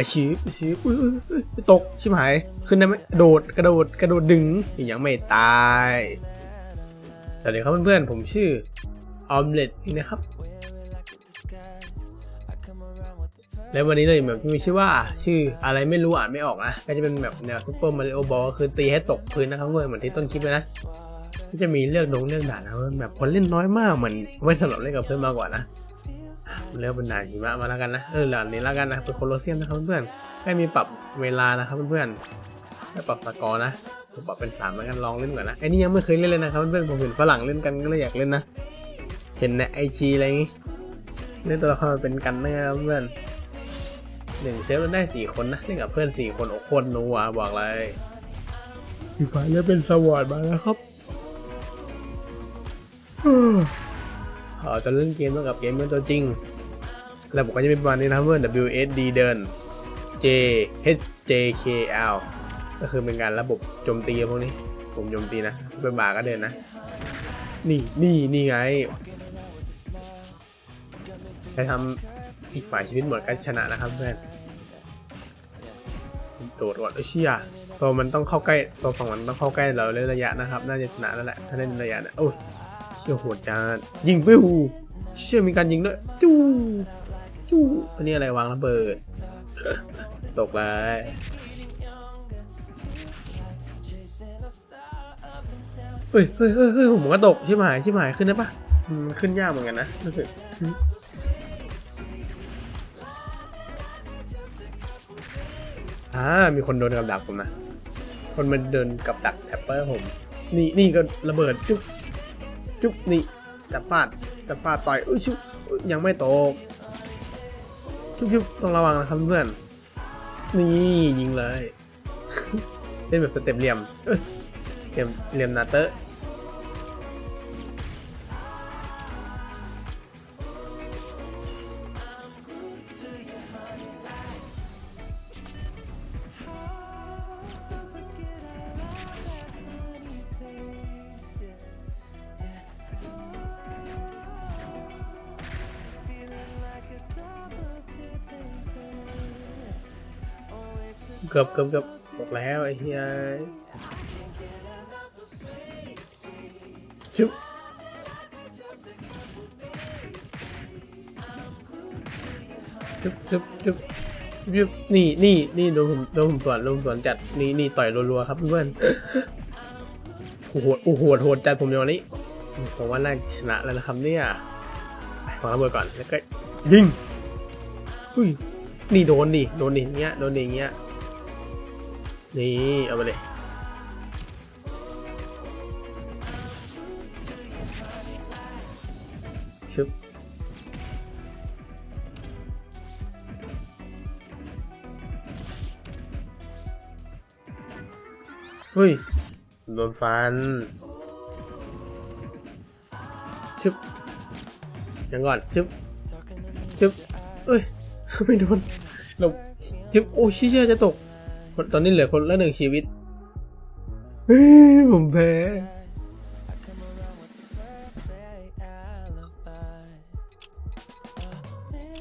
ไอชีไอชีอุ้ยอุ้ยตกชิบหาย ขึ้นได้ไหมกระโดดกระโดดกระโดดดึงยังไม่ตายสวัสดีครับเพื่อนๆผมชื่อออมเล็ตนะครับ และวันนี้เราอยู่แบบที่มีชื่อว่า ชื่ออะไรไม่รู้อ่านไม่ออกนะก็จะเป็นแบบแนวซุปเปอร์มาริโอบอลคือตีให้ตกพื้นนะครับเพื่อนเหมือนที่ต้นคลิปเลยนะก็จะมีเลือกดงเลือกด่านนะแบบคนเล่นน้อยมากเหมือนไว้สำหรับเล่นกับเพื่อนมากกว่านะ เลือกเป็นด่านหิมะมาแล้วกันนะ เออด่านนี้แล้วกันนะเป็นโคโลเซียมนะครับเพื่อนๆไม่มีปรับเวลานะครับเพื่อนๆไม่ปรับสกอร์นะผมปรับเป็นสามแล้วกันลองเล่นก่อนนะไอ้นี่ยังไม่เคยเล่นเลยนะครับเพื่อนๆผมเห็นฝรั่งเล่นกันก็เลยอยากเล่นนะ เห็นในไอจีอะไรงี้เล่นตัวละครเป็นกันนะครับเพื่อนหนึ่งเซฟเราได้สี่คนนะเล่นกับเพื่อนสี่คนโอ้โคตรนัวบอกเลยพี่ฟ้าเลือกเป็นสวอร์ดมาแล้วครับ จะเล่นเกมต้องกับเกมเมอร์ตัวจริง แล้วผมก็จะเป็นประมาณนี้นะครับเพื่อน WSD เดิน J H J K L ก็คือเป็นการระบบโจมตีพวกนี้ ผมโจมตีนะเป็นบาก็เดินนะ นี่นี่นี่ไงใครทำอีกฝ่ายชีวิตหมดก็ชนะนะครับเพื่อนโดดก่อนเอ้เชี่ยตัวมันต้องเข้าใกล้ตัวฝั่งมันต้องเข้าใกล้เราเล่นระยะนะครับ น่าจะชนะแล้วแหละถ้าเล่นระยะนะโอ้ย เชี่ยโหดจัดยิงไปหูเชี่ยมีการยิงด้วยจู้จู้อันนี้อะไรวางระเบิด ตกเลยเฮ้ยเฮ้ยเฮ้ยเฮ้ยผมก็ตกชิบหายชิบหายขึ้นได้ปะอืมขึ้นยากเหมือนกันนะรู้สึกอ่ามีคนโดนกับดักผมนะ คนมันเดินกับดักแท็ปเปอร์ผม นี่นี่ก็ระเบิดจุ๊บ จุ๊บนี่จับฟาดจับฟาดต่อยอุ้ยชุบยยังไม่ตกชุบชุบต้องระวังนะครับเพื่อนนี่ยิงเลย เล่นแบบสเต็ปเหลี่ยมเอ้ยเหลี่ยมเหลี่ยมนาเตอร์ เกือบเกือบเกือบตกแล้วไอ้เหี้ยชุบชุบชุบชุบชุบนี่นี่นี่โดนผมโดนผมสวนโดนผมสวนจัดนี่นี่ต่อยรัวๆครับเพื่อนโอ้โหโอ้โหโหดจัดผมอย่างนี้ผมว่าน่าชนะแล้วนะครับเนี่ยวางระเบิดก่อนแล้วก็ยิงอุ้ยนี่โดนดิโดนดิอย่างเงี้ยโดนดิอย่างเงี้ย นี่เอาไปเลย ชึบ เฮ้ย โดนฟัน ชึบ ยังก่อน ชึบ ชึบเอ้ย ไม่โดนหลบชึบ โอ้ชิเชื่อจะตก ตอนนี้เหลือคนละหนึ่งชีวิตเฮ้ยผมแพ้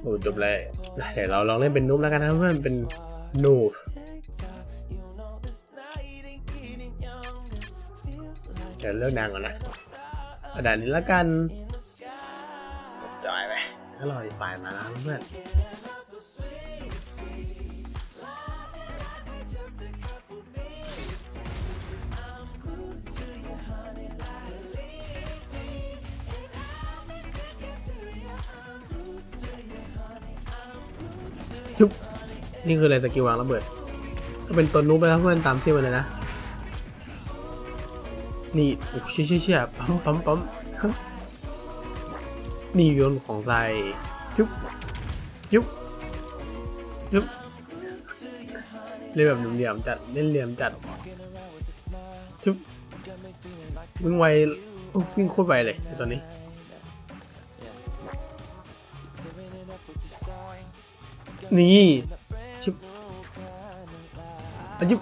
โอ้จบเลยเดี๋ยวเราลองเล่นเป็นนูบแล้วกันนะครับเพื่อนเป็นนูบเดี๋ยวเลือกดังก่อนนะเอาด่านนี้แล้วกันจอยไปถ้ารออีกฝ่ายมาแล้วเพื่อน ชุบนี่คืออะไรสกิลวางระเบิดก็เป็นตัวนูบไปแล้วเพื่อนตามที่มันเลยนะ นี่โอ้เชี่ยเชี่ยเชี่ยปั๊มปั๊มปั๊มนี่โยนของใส่ยุบยุบยุบเล่นแบบเหลี่ยมจัดเล่นเหลี่ยมจัดชุบวิ่งไววิ่งโคตรไวเลยไอ้ตัวนี้ นี่ชิบอายุ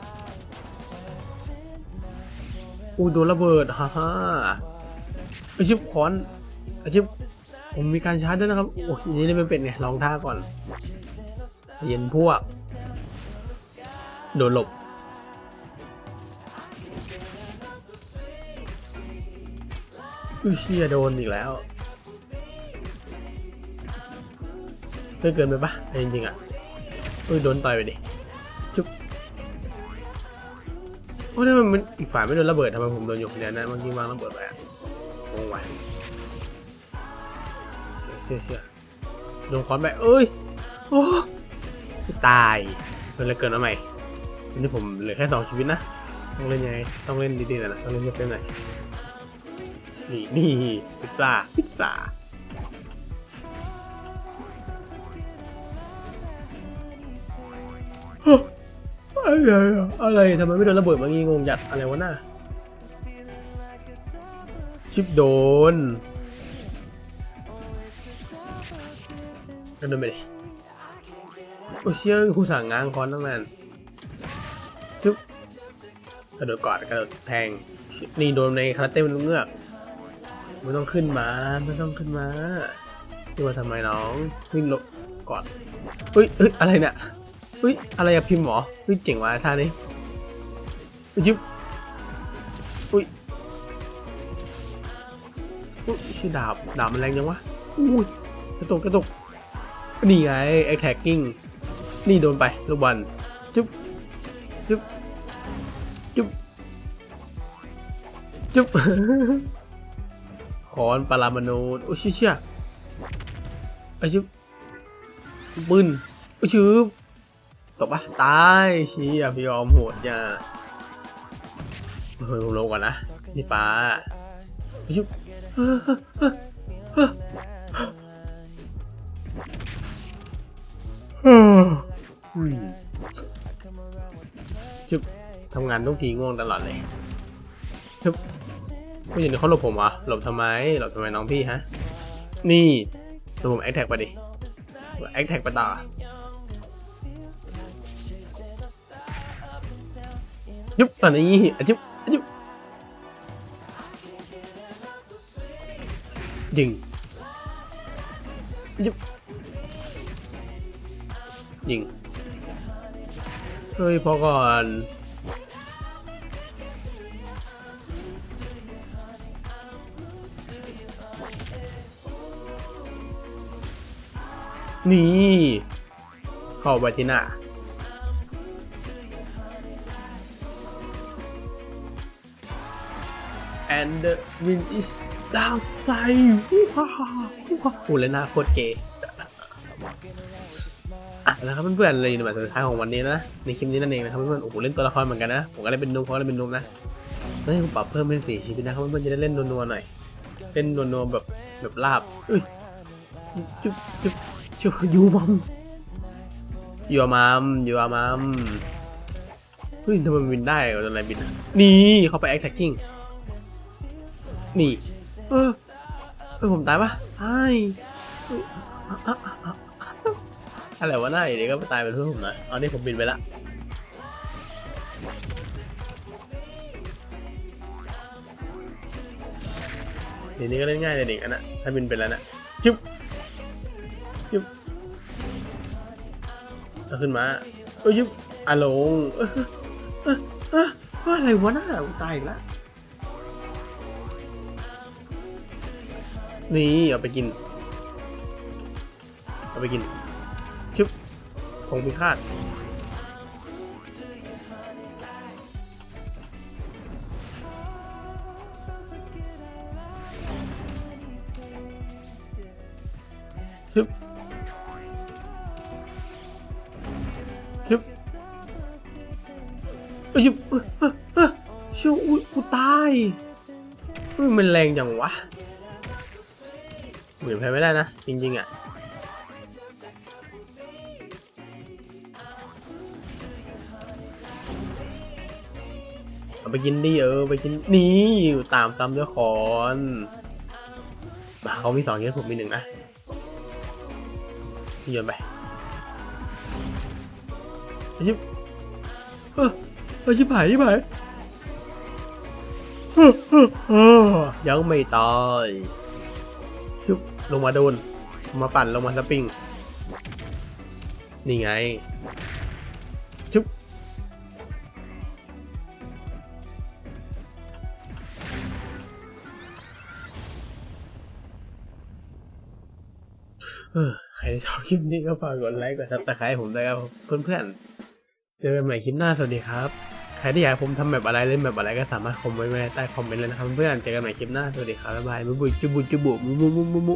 อูโดนระเบิดฮ่าฮ่าอาชิบคอนอาชิบผมมีการชาร์จด้วยนะครับ โอ้ยอย่างนี้ไม่เป็นไงลองท่าก่อน เย็นพวก โดนหลบ อุ้ยเชียโดนอีกแล้ว เพื่อเกินไปปะจริงๆอะอุ้ยโดนต่อยไปดิชุบโอ้ยทำไมมันอีกฝ่ายไม่โดนระเบิดทำไมผมโดนอยู่คนเดียวนะเมื่อกี้วางระเบิดไปอะงงว่ะเชี่ยเชี่ยเชี่ยโดนคอนไปเอ้ยโอ้ตายมันเลยเกินมาใหม่ทีนี้ผมเหลือแค่สองชีวิตนะต้องเล่นยังไงต้องเล่นดีๆหน่อยนะต้องเล่นเยอะๆหน่อยนี่นี่พิซซ่าพิซซ่า อะไรอะอะไรทำไมไม่โดนระเบิดมื่อกี้งงจัดอะไรวะน่ะชิปโดนกระโดดไปดิโอ้เชี่ยครูสั่งง้างคอนตั้งนานจุ๊บกระโดดกอดกระโดดแทง นี่โดนในคาราเต้เป็นลูกเงือกไม่ต้องขึ้นมาไม่ต้องขึ้นมาขึ้นมาทำไมน้องขึ้นลบกอนเฮ้ยเฮ้ยอะไรเนี่ย เฮ้ยอะไรอะพิมพ์หรอเฮ้ยเจ๋งว่ะท่านี้อุ๊ยจิ๊บอุ้ยอุ้ยชื่อดาบดาบมันแรงจังวะอุ้ยกระตุกกระตุกนี่ไงไอ้แท็กกิ้งนี่โดนไปลูกบอลจุ๊บจุ๊บจุ๊บจุ๊บคอนปารามโนดโอ้ชี่ยเชี่ยไอ้ชิบปืนโอ้ชืบ ตกปะตายเชี่ยพี่ยอมโหดจ้าเฮ้ยลงก่อนนะนี่ป้าไอ้ชิบอืมชิบทำงานทุกทีง่วงตลอดเลยชิบผู้หญิงเขาหลบผมอะหลบทำไมหลบทำไมน้องพี่ฮะ นี่หลบผมแอคแท็กไปดิแอคแท็กไปต่อ ยุบตอนนี้อะยุบอะยุบยิงยุบยิงเฮ้ยพอก่อนนี่ เข้าไปที่หน้า and the wind is downside ว้าฮ่าวู้ฮ่าโอ้เลยน้าโคตรเก๋อะแล้วครับเพื่อนๆเลยในแบบสุดท้ายของวันนี้นะ ในคลิปนี้นั่นเองนะครับเพื่อนๆโอ้โหเล่นตัวละครเหมือนกันนะ ผมก็ได้เป็นนุ๊กเขาก็ได้เป็นนุ๊กนะแล้วผมปรับเพิ่มเป็นสี่ชีวิตนะครับเพื่อนๆจะได้เล่นนัวๆหน่อย เล่นนัวๆแบบแบบลาบเอ้ยจุ๊บจุ๊บจุ๊บยูมัมยูมัมยูมัมเฮ้ยทำไมบินได้อะไรบิน นี่เขาไปแอคแท็กกิ้ง attacking นี่เออเออผมตายปะตายเฮ้ยอะอะอะอะอะไรวะหน้าอยู่ดีก็ไปตายเป็นเพื่อนผมนะเอานี่ผมบินไปละเดี๋ยวนี้ก็เล่นง่ายเลยเด็กอันนะถ้าบินเป็นแล้วนะจุ๊บจุ๊บเอาขึ้นมาเอ้ยจุ๊บอะลงเออเออเออเอออะไรวะน่าตายอีกแล้ว นี่เอาไปกิน เอาไปกินจุ๊บของพิฆาตชึบชึบเอ้ยชึบเอ้ยเอ้ยเอ้ยชิวอุ้ยกูตายเฮ้ยมันแรงจังวะ หมือนแพ้ไม่ได้นะ จริง ๆ อะ เอาไปกินดิเออ ไปกินนี่ตามตามเจ้าคอนมาเขามีสองเงี้ยผมมีหนึ่งนะโยนไปยิบเออเออชิบหายชิบหายยังไม่ตาย ลงมาโดน มาปั่นลงมาสปริง นี่ไง ชุบใครชอบคลิปนี้ก็ฝากกดไลค์กดซับสไครต์ผมด้วยครับเพื่อนๆ เจอกันใหม่คลิปหน้าสวัสดีครับ ใครที่อยากผมทำแบบอะไรเล่นแบบอะไรก็สามารถคอมเมนต์ไว้ใต้คอมเมนต์เลยนะครับเพื่อนๆเจอกันใหม่คลิปหน้าสวัสดีครับบ๊ายบายบุบุจุบุจุบุมุมุมุมุ